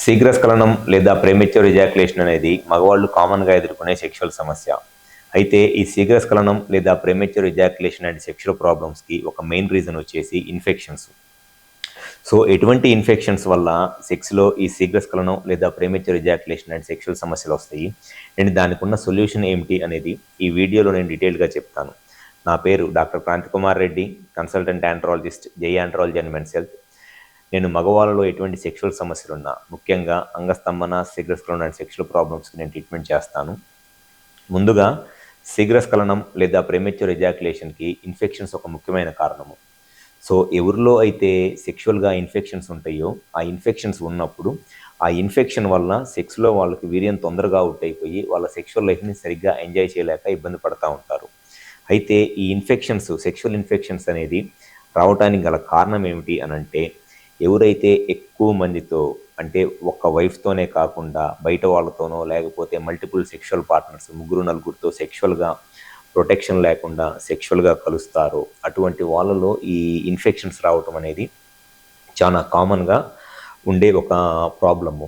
శీఘ్రస్ఖలనం లేదా premature ejaculation అనేది మగవాళ్ళు కామన్గా ఎదుర్కొనే సెక్షువల్ సమస్య. అయితే ఈ శీఘ్రస్ఖలనం లేదా ప్రేమిత్యూర్ ఎజాకులేషన్ అండ్ సెక్షువల్ ప్రాబ్లమ్స్కి ఒక మెయిన్ రీజన్ వచ్చేసి ఇన్ఫెక్షన్స్ సో ఎటువంటి ఇన్ఫెక్షన్స్ వల్ల సెక్స్లో ఈ శీఘ్రస్ఖలనం లేదా ప్రేమిత్యూర్ ఎజాకులేషన్ అండ్ సెక్షువల్ సమస్యలు వస్తాయి? అండ్ దానికి ఉన్న సొల్యూషన్ ఏమిటి అనేది ఈ వీడియోలో నేను డీటెయిల్గా చెప్తాను. నా పేరు doctor Kranthikumar Reddy consultant andrologist Jai andrology and men's health నేను మగవాళ్ళలో ఎటువంటి సెక్షువల్ సమస్యలు ఉన్నా ముఖ్యంగా అంగస్తంభన శీఘ్రస్ఖలనం లాంటి సెక్షువల్ ప్రాబ్లమ్స్కి నేను ట్రీట్మెంట్ చేస్తాను. ముందుగా శీఘ్రస్ఖలనం లేదా ప్రెమెచ్యూర్ రిజాక్యులేషన్కి ఇన్ఫెక్షన్స్ ఒక ముఖ్యమైన కారణము. సో ఎవరిలో అయితే సెక్షువల్గా ఇన్ఫెక్షన్స్ ఉంటాయో ఆ ఇన్ఫెక్షన్స్ ఉన్నప్పుడు ఆ ఇన్ఫెక్షన్ వల్ల సెక్స్లో వాళ్ళకి వీర్యం తొందరగా అవుట్ అయిపోయి వాళ్ళ సెక్షువల్ లైఫ్ని సరిగ్గా ఎంజాయ్ చేయలేక ఇబ్బంది పడుతూ ఉంటారు. అయితే ఈ ఇన్ఫెక్షన్స్ సెక్షువల్ ఇన్ఫెక్షన్స్ అనేది రావటానికి గల కారణం ఏమిటి అని అంటే ఎవరైతే ఎక్కువ మందితో అంటే ఒక్క వైఫ్తోనే కాకుండా బయట వాళ్ళతోనో లేకపోతే మల్టిపుల్ సెక్షువల్ పార్ట్నర్స్ ముగ్గురు నలుగురితో సెక్షువల్గా ప్రొటెక్షన్ లేకుండా సెక్షువల్గా కలుస్తారో అటువంటి వాళ్ళలో ఈ ఇన్ఫెక్షన్స్ రావటం అనేది చాలా కామన్గా ఉండే ఒక ప్రాబ్లము.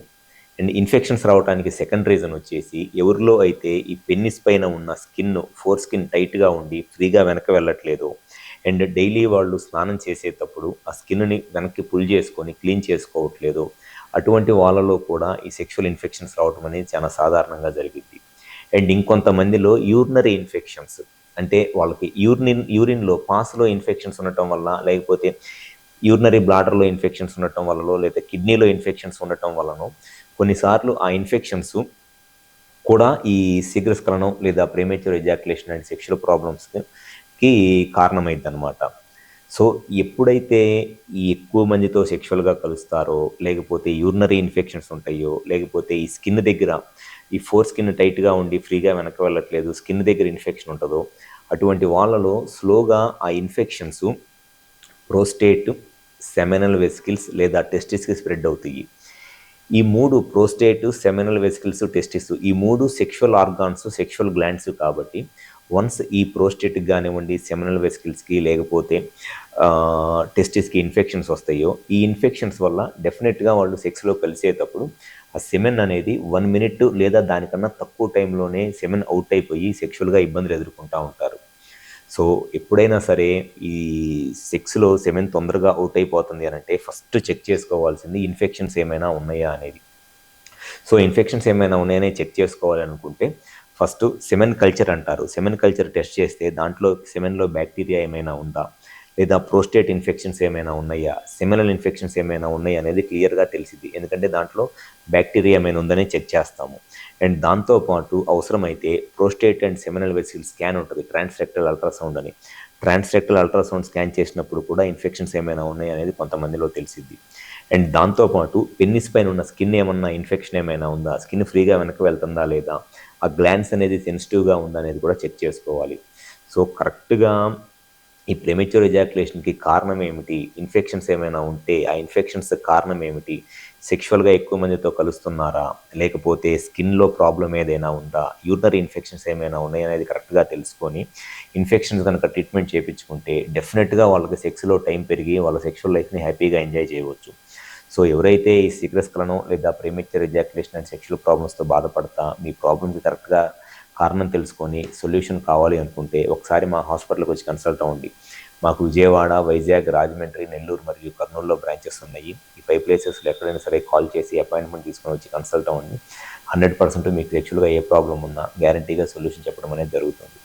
అండ్ ఇన్ఫెక్షన్స్ రావడానికి సెకండ్ రీజన్ వచ్చేసి ఎవరిలో అయితే ఈ పెన్నిస్ పైన ఉన్న స్కిన్ ఫోర్ స్కిన్ టైట్గా ఉండి ఫ్రీగా వెనక వెళ్ళట్లేదు అండ్ డైలీ వాళ్ళు స్నానం చేసేటప్పుడు ఆ స్కిన్ని వెనక్కి పుల్ చేసుకొని క్లీన్ చేసుకోవట్లేదు. అటువంటి వాళ్ళలో కూడా ఈ సెక్షువల్ ఇన్ఫెక్షన్స్ రావడం అనేది చాలా సాధారణంగా జరిగింది అండ్ ఇంకొంతమందిలో యూరినరీ ఇన్ఫెక్షన్స్ అంటే వాళ్ళకి యూరిన్ యూరిన్లో పాస్లో ఇన్ఫెక్షన్స్ ఉండటం వల్ల లేకపోతే యూరినరీ బ్లాడర్లో ఇన్ఫెక్షన్స్ ఉండటం వల్లనో లేదా కిడ్నీలో ఇన్ఫెక్షన్స్ ఉండటం వలన కొన్నిసార్లు ఆ ఇన్ఫెక్షన్స్ కూడా ఈ శీఘ్రస్ఖలనం లేదా ప్రేమేచ్యూర్ ఎజాక్యులేషన్ అండ్ సెక్షువల్ కి కారణమైంది అనమాట సో ఎప్పుడైతే ఈ ఎక్కువ మందితో సెక్షువల్గా కలుస్తారో లేకపోతే యూరినరీ ఇన్ఫెక్షన్స్ ఉంటాయో లేకపోతే ఈ స్కిన్ దగ్గర ఈ ఫోర్ స్కిన్ టైట్గా ఉండి ఫ్రీగా వెనక వెళ్ళట్లేదు స్కిన్ దగ్గర ఇన్ఫెక్షన్ ఉంటుందో అటువంటి వాళ్ళలో స్లోగా ఆ ఇన్ఫెక్షన్స్ ప్రోస్టేట్ సెమెనల్ వెసికిల్స్ లేదా టెస్టిస్కి స్ప్రెడ్ అవుతాయి. ఈ మూడు ప్రోస్టేట్ సెమినల్ వెసికిల్స్ టెస్టిస్ ఈ మూడు సెక్షువల్ ఆర్గాన్స్ సెక్షువల్ గ్లాండ్స్ కాబట్టి వన్స్ ఈ ప్రోస్టేట్కి కానివ్వండి సెమినల్ వెస్కిల్స్కి లేకపోతే టెస్టిస్కి ఇన్ఫెక్షన్స్ వస్తాయో ఈ ఇన్ఫెక్షన్స్ వల్ల డెఫినెట్గా వాళ్ళు సెక్స్లో కలిసేటప్పుడు ఆ సెమెన్ అనేది వన్ మినిట్ లేదా దానికన్నా తక్కువ టైంలోనే సెమెన్ అవుట్ అయిపోయి సెక్షువల్గా ఇబ్బందులు ఎదుర్కొంటూ ఉంటారు. సో ఎప్పుడైనా సరే ఈ సెక్స్లో సెమెన్ తొందరగా అవుట్ అయిపోతుంది అని అంటే ఫస్ట్ చెక్ చేసుకోవాల్సింది ఇన్ఫెక్షన్స్ ఏమైనా ఉన్నాయా అనేది. సో ఇన్ఫెక్షన్స్ ఏమైనా ఉన్నాయని చెక్ చేసుకోవాలనుకుంటే ఫస్ట్ సెమెన్ కల్చర్ అంటారు. సెమెన్ కల్చర్ టెస్ట్ చేస్తే దాంట్లో సెమెన్లో బ్యాక్టీరియా ఏమైనా ఉందా? లేదా ప్రోస్టేట్ ఇన్ఫెక్షన్స్ ఏమైనా ఉన్నాయా? సెమినల్ ఇన్ఫెక్షన్స్ ఏమైనా ఉన్నాయా అనేది క్లియర్గా తెలిసింది ఎందుకంటే దాంట్లో బ్యాక్టీరియా ఏమైనా ఉందని చెక్ చేస్తాము. అండ్ దాంతోపాటు అవసరమైతే prostate and seminal vesicle scan ఉంటుంది. ట్రాన్స్రెక్టల్ అల్ట్రాసౌండ్ అని. ట్రాన్స్రెక్టల్ అల్ట్రాసౌండ్ స్కాన్ చేసినప్పుడు కూడా ఇన్ఫెక్షన్స్ ఏమైనా ఉన్నాయి అనేది కొంతమందిలో తెలిసింది అండ్ దాంతోపాటు పెన్నిస్ పైన ఉన్న స్కిన్ ఏమన్నా ఇన్ఫెక్షన్ ఏమైనా ఉందా? స్కిన్ ఫ్రీగా వెనక్కి వెళ్తుందా లేదా? ఆ గ్లాన్స్ అనేది సెన్సిటివ్గా ఉందనేది కూడా చెక్ చేసుకోవాలి. సో కరెక్ట్గా ఈ ప్రెమెచ్యూర్ ఎజాక్యులేషన్కి కారణం ఏమిటి? ఇన్ఫెక్షన్స్ ఏమైనా ఉంటే ఆ ఇన్ఫెక్షన్స్ కారణం ఏమిటి? సెక్షువల్గా ఎక్కువ మందితో కలుస్తున్నారా? లేకపోతే స్కిన్లో ప్రాబ్లం ఏదైనా ఉందా? యూరినరీ ఇన్ఫెక్షన్స్ ఏమైనా ఉన్నాయి అనేది కరెక్ట్గా తెలుసుకొని ఇన్ఫెక్షన్స్ కనుక ట్రీట్మెంట్ చేయించుకుంటే డెఫినెట్గా వాళ్ళకి సెక్స్లో టైం పెరిగి వాళ్ళ సెక్షువల్ లైఫ్ని హ్యాపీగా ఎంజాయ్ చేయవచ్చు. సో ఎవరైతే ఈ సీక్రెస్కలను లేదా ప్రేమిచ్చర్ ఎజాక్యులేషన్ అండ్ సెక్షువల్ ప్రాబ్లమ్స్తో బాధపడతా మీ ప్రాబ్లమ్కి కరెక్ట్గా కారణం తెలుసుకొని సొల్యూషన్ కావాలి అనుకుంటే ఒకసారి మా హాస్పిటల్కి వచ్చి కన్సల్ట్ అవ్వండి. మాకు విజయవాడ వైజాగ్ రాజమండ్రి నెల్లూరు మరియు కర్నూలులో బ్రాంచెస్ ఉన్నాయి. ఈ ఫైవ్ ప్లేసెస్లో ఎక్కడైనా సరే కాల్ చేసి అపాయింట్మెంట్ తీసుకొని వచ్చి కన్సల్ట్ అవ్వండి. హండ్రెడ్ పర్సెంట్ మీకు యాక్చువల్గా ఏ ప్రాబ్లం ఉన్నా గ్యారంటీగా సొల్యూషన్ చెప్పడం అనేది జరుగుతుంది.